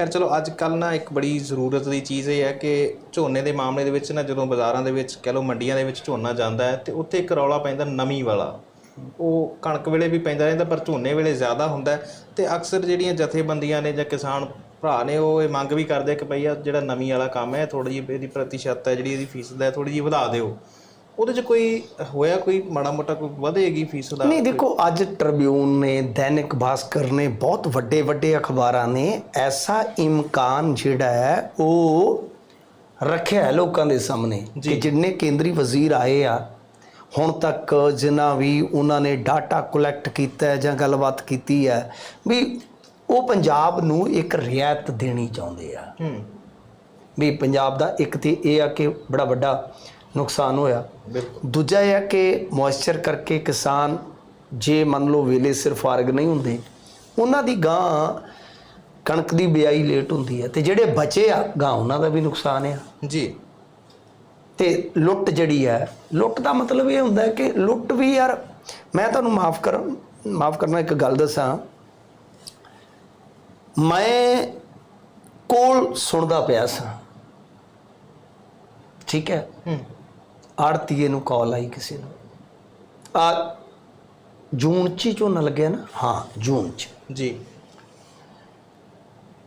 ਖੈਰ ਚਲੋ ਅੱਜ ਕੱਲ ਨਾ ਇੱਕ ਬੜੀ ਜ਼ਰੂਰਤ ਦੀ ਚੀਜ਼ ਇਹ ਹੈ ਕਿ ਝੋਨੇ ਦੇ ਮਾਮਲੇ ਦੇ ਵਿੱਚ ਨਾ ਜਦੋਂ ਬਾਜ਼ਾਰਾਂ ਦੇ ਵਿੱਚ ਕਹ ਲਓ ਮੰਡੀਆਂ ਦੇ ਵਿੱਚ ਝੋਨਾ ਜਾਂਦਾ ਹੈ ਤੇ ਉੱਥੇ ਇੱਕ ਰੌਲਾ ਪੈਂਦਾ ਨਮੀ ਵਾਲਾ। ਉਹ ਕਣਕ ਵੇਲੇ ਵੀ ਪੈਂਦਾ ਰਹਿੰਦਾ ਪਰ ਝੋਨੇ ਵੇਲੇ ਜ਼ਿਆਦਾ ਹੁੰਦਾ ਹੈ ਤੇ ਅਕਸਰ ਜਿਹੜੀਆਂ ਜਥੇਬੰਦੀਆਂ ਨੇ ਜਾਂ ਕਿਸਾਨ ਭਰਾ ਨੇ ਉਹ ਇਹ ਮੰਗ ਵੀ ਕਰਦੇ ਕਿ ਭਈ ਜਿਹੜਾ ਨਮੀ ਵਾਲਾ ਕੰਮ ਹੈ ਥੋੜੀ ਜਿਹੀ ਇਹਦੀ ਪ੍ਰਤੀਸ਼ਤ ਹੈ, ਜਿਹੜੀ ਇਹਦੀ ਫੀਸਦ ਹੈ ਥੋੜੀ ਜਿਹੀ ਵਧਾ ਦਿਓ। ਉਹਦੇ 'ਚ ਕੋਈ ਹੋਇਆ ਕੋਈ ਮਾੜਾ ਮੋਟਾ ਕੋਈ ਵਧੇਗੀ ਫੀਸ ਦਾ? ਨਹੀਂ ਦੇਖੋ ਅੱਜ ਟ੍ਰਿਬਿਊਨ ਨੇ ਦੈਨਿਕ ਭਾਸਕਰ ਨੇ ਬਹੁਤ ਵੱਡੇ ਵੱਡੇ ਅਖਬਾਰਾਂ ਨੇ ਐਸਾ ਇਮਕਾਨ ਜਿਹੜਾ ਹੈ ਉਹ ਰੱਖਿਆ ਹੈ ਲੋਕਾਂ ਦੇ ਸਾਹਮਣੇ ਕਿ ਜਿੰਨੇ ਕੇਂਦਰੀ ਵਜ਼ੀਰ ਆਏ ਆ ਹੁਣ ਤੱਕ ਜਿਨ੍ਹਾਂ ਵੀ ਉਹਨਾਂ ਨੇ ਡਾਟਾ ਕਲੈਕਟ ਕੀਤਾ ਜਾਂ ਗੱਲਬਾਤ ਕੀਤੀ ਹੈ ਵੀ ਉਹ ਪੰਜਾਬ ਨੂੰ ਇੱਕ ਰਿਆਇਤ ਦੇਣੀ ਚਾਹੁੰਦੇ ਆ। ਹੂੰ। ਵੀ ਪੰਜਾਬ ਦਾ ਇੱਕ ਤੇ ਇਹ ਆ ਕਿ ਬੜਾ ਵੱਡਾ ਨੁਕਸਾਨ ਹੋਇਆ। ਦੂਜਾ ਇਹ ਹੈ ਕਿ ਮੋਇਸਚਰ ਕਰਕੇ ਕਿਸਾਨ ਜੇ ਮੰਨ ਲਓ ਵੇਲੇ ਸਿਰ ਫਾਰਗ ਨਹੀਂ ਹੁੰਦੇ ਉਹਨਾਂ ਦੀ ਗਾਂ ਕਣਕ ਦੀ ਬਿਆਈ ਲੇਟ ਹੁੰਦੀ ਹੈ ਤੇ ਜਿਹੜੇ ਬਚੇ ਆ ਗਾਂ ਉਹਨਾਂ ਦਾ ਵੀ ਨੁਕਸਾਨ ਆ। ਜੀ। ਤੇ ਲੁੱਟ ਜਿਹੜੀ ਹੈ ਲੁੱਟ ਦਾ ਮਤਲਬ ਇਹ ਹੁੰਦਾ ਹੈ ਕਿ ਲੁੱਟ ਵੀ ਯਾਰ ਮੈਂ ਤੁਹਾਨੂੰ ਮਾਫ ਕਰ ਮਾਫ ਕਰਨਾ ਇੱਕ ਗੱਲ ਦੱਸਾਂ। ਮੈਂ ਕੋਲ ਸੁਣਦਾ ਪਿਆ ਸਾਂ। ਠੀਕ ਹੈ? ਹੂੰ। ਆੜਤੀਏ ਨੂੰ ਕਾਲ ਆਈ ਕਿਸੇ ਨੂੰ। ਆ ਜੂਨ ਚ ਹੀ ਝੋਨਾ ਲੱਗਿਆ ਨਾ? ਹਾਂ ਜੂਨ ਚ। ਜੀ।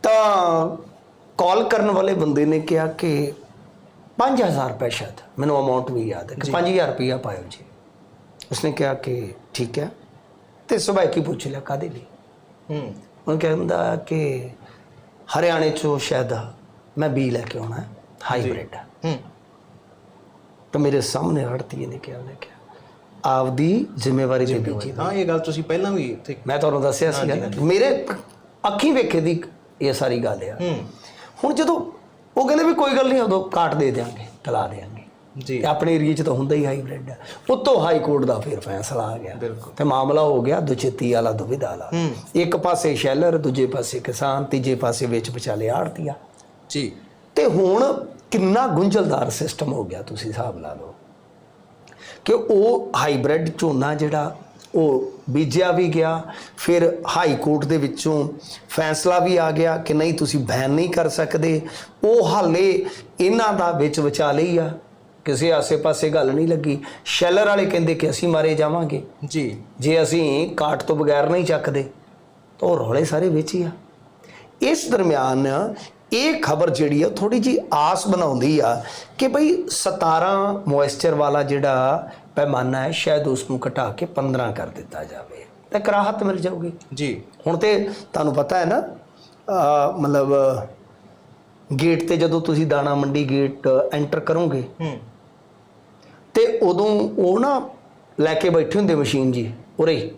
ਤਾਂ ਕਾਲ ਕਰਨ ਵਾਲੇ ਬੰਦੇ ਨੇ ਕਿਹਾ ਕਿ 5000 ਰੁਪਏ ਸ਼ਾਇਦ ਮੈਨੂੰ ਅਮਾਉਂਟ ਵੀ ਯਾਦ ਹੈ ਕਿ 5000 ਰੁਪਇਆ ਪਾਇਓ ਜੀ। ਉਸਨੇ ਕਿਹਾ ਕਿ ਠੀਕ ਹੈ ਤੇ ਸਵੇਰ ਕੀ ਪੁੱਛ ਲਿਆ ਕਾਦੇ ਲਈ? ਹੂੰ। ਉਹ ਕਹਿੰਦਾ ਕਿ ਹਰਿਆਣੇ ਚੋਂ ਸ਼ਾਇਦ ਮੈਂ ਬੀ ਲੈ ਕੇ ਆਉਣਾ ਹੈ ਹਾਈਬ੍ਰਿਡ। ਹੂੰ। ਤਾਂ ਮੇਰੇ ਸਾਹਮਣੇ ਆੜਤੀਏ ਨੇ ਕਿਹਾ ਉਹਨੇ ਕਿਹਾ। ਆਪਦੀ ਜ਼ਿੰਮੇਵਾਰੀ ਤੇ ਬੀਜੀ ਹਾਂ ਇਹ ਗੱਲ ਤੁਸੀਂ ਪਹਿਲਾਂ ਵੀ ਇੱਥੇ ਮੈਂ ਤੁਹਾਨੂੰ ਦੱਸਿਆ ਸੀ ਮੇਰੇ ਅੱਖੀਂ ਵੇਖੇ ਦੀ ਇਹ ਸਾਰੀ ਗੱਲ ਆ। ਹੁਣ ਜਦੋਂ ਉਹ ਕਹਿੰਦੇ ਵੀ ਕੋਈ ਗੱਲ ਨਹੀਂ ਉਦੋਂ ਕਾਟ ਦੇ ਦਿਆਂਗੇ ਤਲਾ ਦੇਾਂਗੇ ਜੀ। ਆਪਣੇ ਏਰੀਏ 'ਚ ਤਾਂ ਹੁੰਦਾ ਹੀ ਹਾਈਬ੍ਰਿਡ ਹੈ ਉੱਤੋਂ ਹਾਈ ਕੋਰਟ ਦਾ ਫਿਰ ਫੈਸਲਾ ਆ ਗਿਆ। ਤੇ ਮਾਮਲਾ ਹੋ ਗਿਆ ਦੁਚਿੱਤੀ ਵਾਲਾ ਦੁਵਿਧਾ ਵਾਲਾ। ਇੱਕ ਪਾਸੇ ਸ਼ੈਲਰ ਦੂਜੇ ਪਾਸੇ ਕਿਸਾਨ ਤੀਜੇ ਪਾਸੇ ਵਿੱਚ ਵਿਚਾਲੇ ਆੜਤੀਆ। ਜੀ। ਤੇ ਹੁਣ ਕਿੰਨਾ ਗੁੰਝਲਦਾਰ ਸਿਸਟਮ ਹੋ ਗਿਆ ਤੁਸੀਂ ਹਿਸਾਬ ਲਾ ਲਓ। ਕਿ ਉਹ ਹਾਈਬ੍ਰਿਡ ਝੋਨਾ ਜਿਹੜਾ ਉਹ ਬੀਜਿਆ ਵੀ ਗਿਆ ਫਿਰ ਹਾਈ ਕੋਰਟ ਦੇ ਵਿੱਚੋਂ ਫੈਸਲਾ ਵੀ ਆ ਗਿਆ ਕਿ ਨਹੀਂ ਤੁਸੀਂ ਬੈਨ ਨਹੀਂ ਕਰ ਸਕਦੇ। ਉਹ ਹਾਲੇ ਇਹਨਾਂ ਦਾ ਵਿੱਚ ਵਿਚਾਲੇ ਹੀ ਆ। ਕਿਸੇ ਆਸੇ-ਪਾਸੇ ਗੱਲ ਨਹੀਂ ਲੱਗੀ। ਸ਼ੈਲਰ ਵਾਲੇ ਕਹਿੰਦੇ ਕਿ ਅਸੀਂ ਮਾਰੇ ਜਾਵਾਂਗੇ। ਜੀ। ਜੇ ਅਸੀਂ ਕਾਟ ਤੋਂ ਬਗੈਰ ਨਹੀਂ ਚੱਕਦੇ ਤਾਂ ਉਹ ਰੌਲੇ ਸਾਰੇ ਵਿੱਚ ਹੀ ਆ। ਇਸ ਦਰਮਿਆਨ ਇਹ ਖਬਰ ਜਿਹੜੀ ਆ ਥੋੜੀ ਜੀ ਆਸ ਬਣਾਉਂਦੀ ਆ ਕਿ ਭਈ 17 ਮੋਇਸਚਰ ਵਾਲਾ ਜਿਹੜਾ ਪੈਮਾਨਾ ਹੈ ਸ਼ਾਇਦ ਉਸ ਨੂੰ ਘਟਾ ਕੇ 15 ਕਰ ਦਿੱਤਾ ਜਾਵੇ। ਤਾਂ ਕਰਾਹਤ ਮਿਲ ਜਾਊਗੀ। ਜੀ। ਹੁਣ ਤੇ ਤੁਹਾਨੂੰ ਪਤਾ ਹੈ ਨਾ ਮਤਲਬ ਗੇਟ ਤੇ ਜਦੋਂ ਤੁਸੀਂ ਦਾਣਾ ਮੰਡੀ ਗੇਟ ਐਂਟਰ ਕਰੋਗੇ ਹੂੰ। ਤੇ ਉਦੋਂ ਉਹ ਨਾ ਲੈ ਕੇ ਬੈਠੇ ਹੁੰਦੇ ਮਸ਼ੀਨ ਜੀ ਉਰੇ।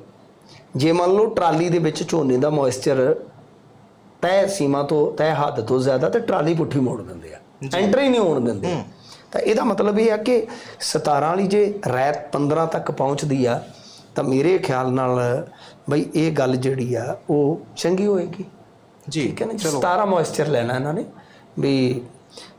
ਜੇ ਮੰਨ ਲਓ ਟਰਾਲੀ ਦੇ ਵਿੱਚ ਝੋਨੇ ਦਾ ਮੋਇਸਚਰ ਤੈ ਸੀਮਾ ਤੋਂ ਤੈ ਹੱਦ ਤੋਂ ਜ਼ਿਆਦਾ ਤੇ ਟਰਾਲੀ ਪੁੱਠੀ ਮੋੜ ਦਿੰਦੇ ਆ। ਐਂਟਰ ਨਹੀਂ ਹੋਣ ਦਿੰਦੇ। ਤਾਂ ਇਹਦਾ ਮਤਲਬ ਇਹ ਆ ਕਿ 17 ਵਾਲੀ ਜੇ ਰੈਤ 15 ਤੱਕ ਪਹੁੰਚਦੀ ਆ ਤਾਂ ਮੇਰੇ ਖਿਆਲ ਨਾਲ ਬਈ ਇਹ ਗੱਲ ਜਿਹੜੀ ਆ ਉਹ ਚੰਗੀ ਹੋਏਗੀ। ਜੀ ਠੀਕ ਹੈ ਨਾ 17 ਮੋਇਸਚਰ ਲੈਣਾ ਇਹਨਾਂ ਨੇ ਵੀ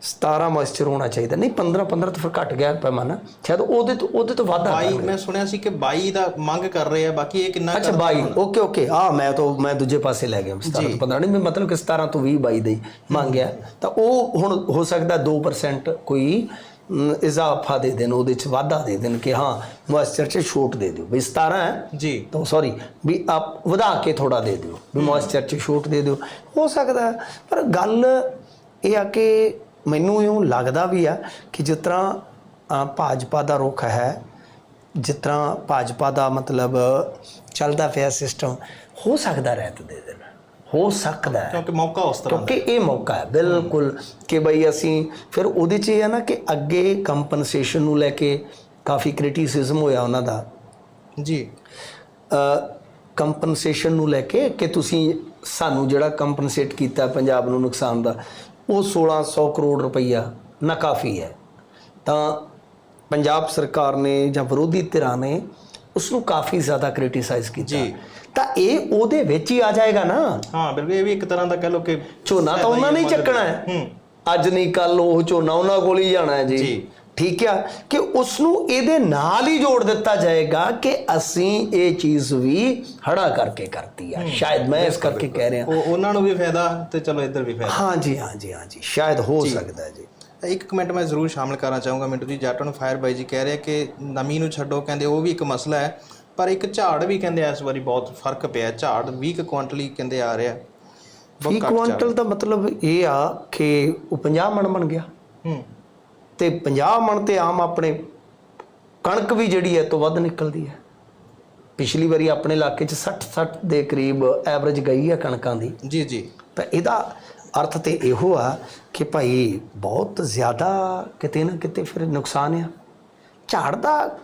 17 ਮੋਇਸਚਰ ਹੋਣਾ ਚਾਹੀਦਾ। ਨਹੀਂ 15 15 ਤੋਂ ਫਿਰ ਘਟ ਗਿਆ ਪੈਮਾਨਾ ਸ਼ਾਇਦ ਉਹਦੇ ਤੋਂ ਉਹਦੇ ਤੋਂ ਵੱਧ ਆ 22 ਮੈਂ ਸੁਣਿਆ ਸੀ ਕਿ 22 ਦਾ ਮੰਗ ਕਰ ਰਹੇ ਆ ਬਾਕੀ ਇਹ ਕਿੰਨਾ ਅੱਛਾ 22 ਓਕੇ ਓਕੇ। ਆ ਮੈਂ ਤਾਂ ਮੈਂ ਦੂਜੇ ਪਾਸੇ ਲੈ ਗਿਆ 17 ਤੋਂ 15 ਨਹੀਂ ਮੈਂ ਮਤਲਬ ਕਿ 17 ਤੋਂ 20 22 ਦੇ ਮੰਗਿਆ ਤਾਂ ਉਹ ਹੁਣ ਹੋ ਸਕਦਾ 2% ਕੋਈ ਇਜ਼ਾਫਾ ਦੇ ਦੇਣ ਉਹਦੇ ਚ ਵਾਧਾ ਦੇ ਦੇਣ ਕਿ ਹਾਂ ਮੋਇਸਚਰ ਚ ਛੋਟ ਦੇ ਦਿਓ। ਵੀ 17 ਹੈ। ਜੀ। ਤਾਂ ਸੌਰੀ ਵੀ ਆਪ ਵਧਾ ਕੇ ਥੋੜਾ ਦੇ ਦਿਓ। ਵੀ ਮੋਇਸਚਰ ਚ ਛੂਟ ਦੇ ਦਿਓ। ਹੋ ਸਕਦਾ ਪਰ ਗੱਲ ਇਹ ਆ ਕਿ ਮੈਨੂੰ ਇਉਂ ਲੱਗਦਾ ਵੀ ਆ ਕਿ ਜਿਸ ਤਰ੍ਹਾਂ ਭਾਜਪਾ ਦਾ ਰੁਖ ਹੈ ਜਿਸ ਤਰ੍ਹਾਂ ਭਾਜਪਾ ਦਾ ਮਤਲਬ ਚੱਲਦਾ ਪਿਆ ਸਿਸਟਮ ਹੋ ਸਕਦਾ ਰਹਿਤ ਦੇ ਦੇਣ ਹੋ ਸਕਦਾ ਹੈ। ਕਿਉਂਕਿ ਮੌਕਾ ਉਸ ਤਰ੍ਹਾਂ ਕਿਉਂਕਿ ਇਹ ਮੌਕਾ ਹੈ ਬਿਲਕੁਲ ਕਿ ਬਈ ਅਸੀਂ ਫਿਰ ਉਹਦੇ 'ਚ ਇਹ ਹੈ ਨਾ ਕਿ ਅੱਗੇ ਕੰਪਨਸੇਸ਼ਨ ਨੂੰ ਲੈ ਕੇ ਕਾਫੀ ਕ੍ਰਿਟਿਸਿਜ਼ਮ ਹੋਇਆ ਉਹਨਾਂ ਦਾ। ਦਾ। ਜੀ ਕੰਪਨਸੇਸ਼ਨ ਨੂੰ ਲੈ ਕੇ ਕਿ ਤੁਸੀਂ ਸਾਨੂੰ ਜਿਹੜਾ ਕੰਪਨਸੇਟ ਕੀਤਾ ਪੰਜਾਬ ਨੂੰ ਨੁਕਸਾਨ ਦਾ ਉਹ 1600 ਕਰੋੜ ਰੁਪਈਆ ਨਾ ਕਾਫੀ ਹੈ। ਤਾਂ ਪੰਜਾਬ ਸਰਕਾਰ ਨੇ ਜਾਂ ਵਿਰੋਧੀ ਧਿਰਾਂ ਨੇ ਉਸ ਨੂੰ ਕਾਫੀ ਜ਼ਿਆਦਾ ਕ੍ਰਿਟਿਸਾਈਜ਼ ਕੀਤਾ। ਜੀ। ਤਾਂ ਇਹ ਉਹਦੇ ਵਿੱਚ ਹੀ ਆ ਜਾਏਗਾ ਨਾ। ਹਾਂ ਬਿਲਕੁਲ ਇਹ ਵੀ ਇੱਕ ਤਰ੍ਹਾਂ ਦਾ ਕਹਿ ਲਓ ਕਿ ਝੋਨਾ ਤਾਂ ਉਹਨਾਂ ਨੇ ਹੀ ਚੱਕਣਾ ਹੈ। ਅੱਜ ਨਹੀਂ ਕੱਲ ਉਹ ਝੋਨਾ ਉਹਨਾਂ ਕੋਲ ਹੀ ਜਾਣਾ ਹੈ ਜੀ। ਜੀ। ਠੀਕ ਆ ਕਿ ਉਸ ਨੂੰ ਇਹਦੇ ਨਾਲ ਹੀ ਜੋੜ ਦਿੱਤਾ ਜਾਏਗਾ ਕਿ ਅਸੀਂ ਇਹ ਚੀਜ਼ ਵੀ ਹੜਾ ਕਰਕੇ ਕਰਤੀ ਆ। ਸ਼ਾਇਦ ਮੈਂ ਇਸ ਕਰਕੇ ਕਹਿ ਰਿਹਾ। ਉਹ ਉਹਨਾਂ ਨੂੰ ਵੀ ਫਾਇਦਾ ਤੇ ਚਲੋ ਇੱਧਰ ਵੀ ਫਾਇਦਾ। ਹਾਂਜੀ ਹਾਂਜੀ ਹਾਂਜੀ ਸ਼ਾਇਦ ਹੋ ਸਕਦਾ ਜੀ। ਇੱਕ ਕਮੈਂਟ ਮੈਂ ਜ਼ਰੂਰ ਸ਼ਾਮਲ ਕਰਨਾ ਚਾਹੂੰਗਾ। ਮਿੰਟੂ ਜੀ ਜੱਟ ਨੂੰ ਫਾਇਰ ਬਾਈ ਜੀ ਕਹਿ ਰਿਹਾ ਕਿ ਨਮੀ ਨੂੰ ਛੱਡੋ ਕਹਿੰਦੇ ਉਹ ਵੀ ਇੱਕ ਮਸਲਾ ਹੈ। ਪਰ ਇੱਕ ਝਾੜ ਵੀ ਕਹਿੰਦੇ ਇਸ ਵਾਰੀ ਬਹੁਤ ਫ਼ਰਕ ਪਿਆ। ਝਾੜ 20 ਕੁਇੰਟਲ ਕਹਿੰਦੇ ਆ ਰਿਹਾ। ਬਹੁਤ 20 ਘੱਟ ਝਾੜ। ਕੁਆਂਟਲ ਦਾ ਮਤਲਬ ਇਹ ਆ ਕਿ ਉਹ 50 ਮਣ ਬਣ ਗਿਆ। ਹੂੰ। ਤੇ 50 ਮਣ ਤੇ ਆਮ ਆਪਣੇ ਕਣਕ ਵੀ ਜਿਹੜੀ ਹੈ ਤੋਂ ਵੱਧ ਨਿਕਲਦੀ ਹੈ। ਪਿਛਲੀ ਵਾਰੀ ਆਪਣੇ ਇਲਾਕੇ 'ਚ 60 60 ਦੇ ਕਰੀਬ ਐਵਰੇਜ ਗਈ ਹੈ ਕਣਕਾਂ ਦੀ। ਜੀ ਜੀ। ਤਾਂ ਇਹਦਾ ਅਰਥ ਤੇ ਇਹੋ ਆ ਕਿ ਭਾਈ ਬਹੁਤ ਜ਼ਿਆਦਾ ਕਿਤੇ ਨਾ ਕਿਤੇ ਫਿਰ ਨੁਕਸਾਨ ਆ। ਝਾੜ ਦਾ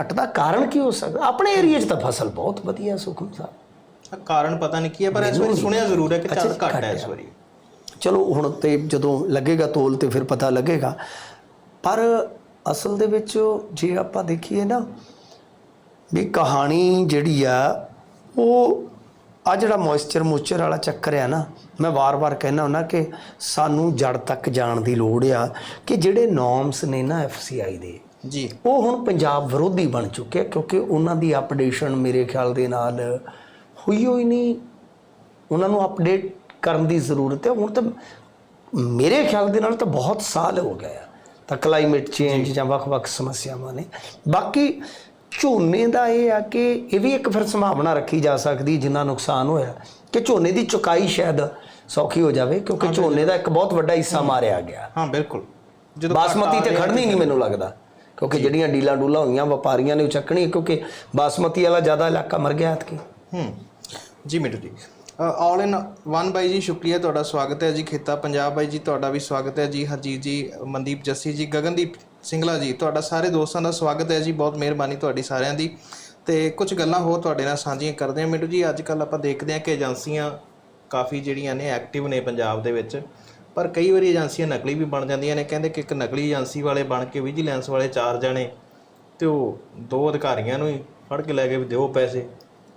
ਘਟ ਦਾ ਕਾਰਨ ਕੀ ਹੋ ਸਕਦਾ? ਆਪਣੇ ਏਰੀਆ 'ਚ ਤਾਂ ਫਸਲ ਬਹੁਤ ਵਧੀਆ ਸੁਖਮ ਸਾਹਿਬ। ਕਾਰਨ ਪਤਾ ਨਹੀਂ ਕੀ ਹੈ ਪਰ ਇਸ ਵਾਰੀ ਸੁਣਿਆ ਜ਼ਰੂਰ ਹੈ ਕਿ ਝਾੜ ਘੱਟ ਹੈ ਇਸ ਵਾਰੀ। ਚਲੋ ਹੁਣ ਤੇ ਜਦੋਂ ਲੱਗੇਗਾ ਤੋਲ ਤੇ ਫਿਰ ਪਤਾ ਲੱਗੇਗਾ। ਪਰ ਅਸਲ ਦੇ ਵਿੱਚ ਜੇ ਆਪਾਂ ਦੇਖੀਏ ਨਾ ਵੀ ਕਹਾਣੀ ਜਿਹੜੀ ਆ ਉਹ ਆ ਜਿਹੜਾ ਮੋਇਸਚਰ ਮੋਇਸਚਰ ਵਾਲਾ ਚੱਕਰ ਆ ਨਾ ਮੈਂ ਵਾਰ-ਵਾਰ ਕਹਿਣਾ ਹੁੰਦਾ ਕਿ ਸਾਨੂੰ ਜੜ ਤੱਕ ਜਾਣ ਦੀ ਲੋੜ ਆ ਕਿ ਜਿਹੜੇ ਨੋਰਮਸ ਨੇ ਨਾ ਐਫਸੀਆਈ ਦੇ ਜੀ। ਉਹ ਹੁਣ ਪੰਜਾਬ ਵਿਰੋਧੀ ਬਣ ਚੁੱਕੇ ਆ ਕਿਉਂਕਿ ਉਹਨਾਂ ਦੀ ਅਪਡੇਸ਼ਨ ਮੇਰੇ ਖਿਆਲ ਦੇ ਨਾਲ ਹੋਈ ਹੋਈ ਨਹੀਂ। ਉਹਨਾਂ ਨੂੰ ਅਪਡੇਟ ਕਰਨ ਦੀ ਜ਼ਰੂਰਤ ਹੈ ਹੁਣ ਤਾਂ ਮੇਰੇ ਖਿਆਲ ਦੇ ਨਾਲ ਤਾਂ ਬਹੁਤ ਸਾਲ ਹੋ ਗਏ ਆ। ਤਾਂ ਕਲਾਈਮੇਟ ਚੇਂਜ ਜਾਂ। ਵੱਖ-ਵੱਖ ਸਮੱਸਿਆਵਾਂ ਨੇ। ਬਾਕੀ ਝੋਨੇ ਦਾ ਇਹ ਆ ਕਿ ਇਹ ਵੀ ਇੱਕ ਫਿਰ ਸੰਭਾਵਨਾ ਰੱਖੀ ਜਾ ਸਕਦੀ ਜਿੰਨਾ ਨੁਕਸਾਨ ਹੋਇਆ ਕਿ ਝੋਨੇ ਦੀ ਚੁਕਾਈ ਸ਼ਾਇਦ ਸੌਖੀ ਹੋ ਜਾਵੇ ਕਿਉਂਕਿ ਝੋਨੇ ਦਾ ਇੱਕ ਬਹੁਤ ਵੱਡਾ ਹਿੱਸਾ ਮਾਰਿਆ ਗਿਆ। ਹਾਂ ਬਿਲਕੁਲ। ਜਦੋਂ ਬਾਸਮਤੀ ਤੇ ਖੜਨੀ ਨਹੀਂ ਮੈਨੂੰ ਲੱਗਦਾ ਕਿਉਂਕਿ ਜਿਹੜੀਆਂ ਡੀਲਾਂ ਡੂਲਾਂ ਹੋਈਆਂ ਵਪਾਰੀਆਂ ਨੇ ਉਹ ਚੱਕਣੀ ਕਿਉਂਕਿ ਬਾਸਮਤੀ ਵਾਲਾ ਜ਼ਿਆਦਾ ਇਲਾਕਾ ਮਰ ਗਿਆ ਐਤਕੀ। ਹੂੰ। ਜੀ ਮਿੰਟੂ ਜੀ। ਆਲ ਇਨ ਵਨ ਬਾਈ ਜੀ, ਸ਼ੁਕਰੀਆ ਤੁਹਾਡਾ ਸਵਾਗਤ ਹੈ ਜੀ, ਖੇਤਾ ਪੰਜਾਬ ਬਾਈ ਜੀ, ਤੁਹਾਡਾ ਵੀ ਸਵਾਗਤ ਹੈ ਜੀ, ਹਰਜੀਤ ਜੀ, ਮਨਦੀਪ ਜੱਸੀ ਜੀ, ਗਗਨਦੀਪ ਸਿੰਗਲਾ ਜੀ, ਤੁਹਾਡਾ ਸਾਰੇ ਦੋਸਤਾਂ ਦਾ ਸਵਾਗਤ ਹੈ ਜੀ, ਬਹੁਤ ਮਿਹਰਬਾਨੀ ਤੁਹਾਡੀ ਸਾਰਿਆਂ ਦੀ। ਤੇ ਕੁਝ ਗੱਲਾਂ ਹੋਰ ਤੁਹਾਡੇ ਨਾਲ ਸਾਂਝੀਆਂ ਕਰਦੇ ਹਾਂ, ਮਿੰਟੂ ਜੀ, ਅੱਜ ਕੱਲ ਆਪਾਂ ਦੇਖਦੇ ਹਾਂ ਕਿ ਏਜੰਸੀਆਂ ਕਾਫੀ ਜਿਹੜੀਆਂ ਨੇ ਐਕਟਿਵ ਨੇ ਪੰਜਾਬ ਦੇ ਵਿੱਚ, ਪਰ ਕਈ ਵਾਰੀ ਏਜੰਸੀਆਂ ਨਕਲੀ ਵੀ ਬਣ ਜਾਂਦੀਆਂ ਨੇ, ਕਹਿੰਦੇ ਕਿ ਇੱਕ ਨਕਲੀ ਏਜੰਸੀ ਵਾਲੇ ਬਣ ਕੇ ਵਿਜੀਲੈਂਸ ਵਾਲੇ ਚਾਰ ਜਣੇ ਤੇ ਉਹ ਦੋ ਅਧਿਕਾਰੀਆਂ ਨੂੰ ਹੀ ਫੜ ਕੇ ਲੈ ਗਏ ਵੀ ਦਿਓ ਪੈਸੇ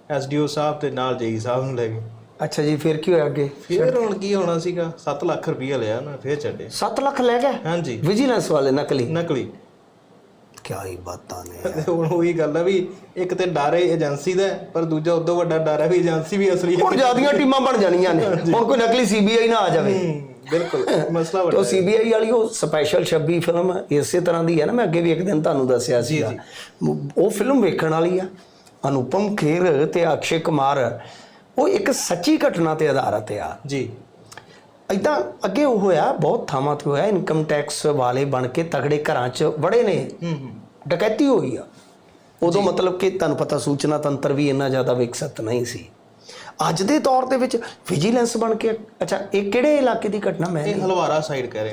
ਐਸਡੀਓ ਸਾਹਿਬ ਤੇ ਨਾਲ ਜੇਈ ਸਾਹਿਬ ਨੂੰ ਲੈ ਗਏ। ਅੱਛਾ ਜੀ ਫਿਰ ਕੀ ਹੋਇਆ ਅੱਗੇ? ਫਿਰ ਹੁਣ ਕੀ ਹੋਣਾ ਸੀਗਾ? 7 ਲੱਖ ਰੁਪਈਆ ਲਿਆ ਨੇ ਫਿਰ ਛੱਡੇ। 7 ਲੱਖ ਲੈ ਗਏ ਹਾਂਜੀ। ਵਿਜੀਲੈਂਸ ਵਾਲੇ ਨਕਲੀ? ਨਕਲੀ। ਕੀ ਹੀ ਬਾਤਾਂ ਨੇ ਹੁਣ ਉਹੀ ਗੱਲ ਆ ਵੀ ਇੱਕ ਤੇ ਡਰ ਹੈ ਏਜੰਸੀ ਦਾ ਪਰ ਦੂਜਾ ਉਦੋਂ ਵੱਡਾ ਡਰ ਹੈ ਵੀ ਏਜੰਸੀ ਵੀ ਅਸਲੀ ਹੈ ਹੁਣ ਜਿਆਦੀਆਂ ਟੀਮਾਂ ਬਣ ਜਾਣੀਆਂ ਨੇ। ਹੁਣ ਕੋਈ ਨਕਲੀ ਸੀਬੀਆਈ ਨਾ ਆ ਜਾਵੇ। ਹੂੰ, ਬਿਲਕੁਲ ਮਸਲਾ ਵੱਡਾ ਉਹ ਸੀਬੀਆਈ ਵਾਲੀ ਉਹ ਸਪੈਸ਼ਲ 26 ਫਿਲਮ ਇਸੇ ਤਰ੍ਹਾਂ ਦੀ ਹੈ ਨਾ ਮੈਂ ਅੱਗੇ ਵੀ ਇੱਕ ਦਿਨ ਤੁਹਾਨੂੰ ਦੱਸਿਆ ਸੀ ਉਹ ਫਿਲਮ ਵੇਖਣ ਵਾਲੀ ਆ। ਅਨੁਪਮ ਖੇਰ ਤੇ ਅਕਸ਼ੇ ਕੁਮਾਰ। ਉਹ ਇੱਕ ਸੱਚੀ ਘਟਨਾ ਤੇ ਆਧਾਰਿਤ ਆ। ਜੀ। ਇਦਾਂ ਅੱਗੇ ਉਹ ਹੋਇਆ ਬਹੁਤ ਥਾਵਾਂ ਤੇ ਹੋਇਆ ਇਨਕਮ ਟੈਕਸ ਵਾਲੇ ਬਣ ਕੇ ਤਗੜੇ ਘਰਾਂ 'ਚ ਵੜੇ ਨੇ। ਹੂੰ ਹੂੰ। ਡਕੈਤੀ ਹੋਈ ਆ। ਉਦੋਂ ਮਤਲਬ ਕਿ ਤੁਹਾਨੂੰ ਪਤਾ ਸੂਚਨਾ ਤੰਤਰ ਵੀ ਇੰਨਾ ਜ਼ਿਆਦਾ ਵਿਕਸਿਤ ਨਹੀਂ ਸੀ। ਅੱਜ ਦੇ ਦੌਰ ਦੇ ਵਿੱਚ ਵਿਜੀਲੈਂਸ ਬਣ ਕੇ ਅੱਛਾ ਇਹ ਕਿਹੜੇ ਇਲਾਕੇ ਦੀ ਘਟਨਾ? ਮੈਂ ਇਹ ਹਲਵਾਰਾ ਸਾਈਡ ਕਹਿ ਰਹੇ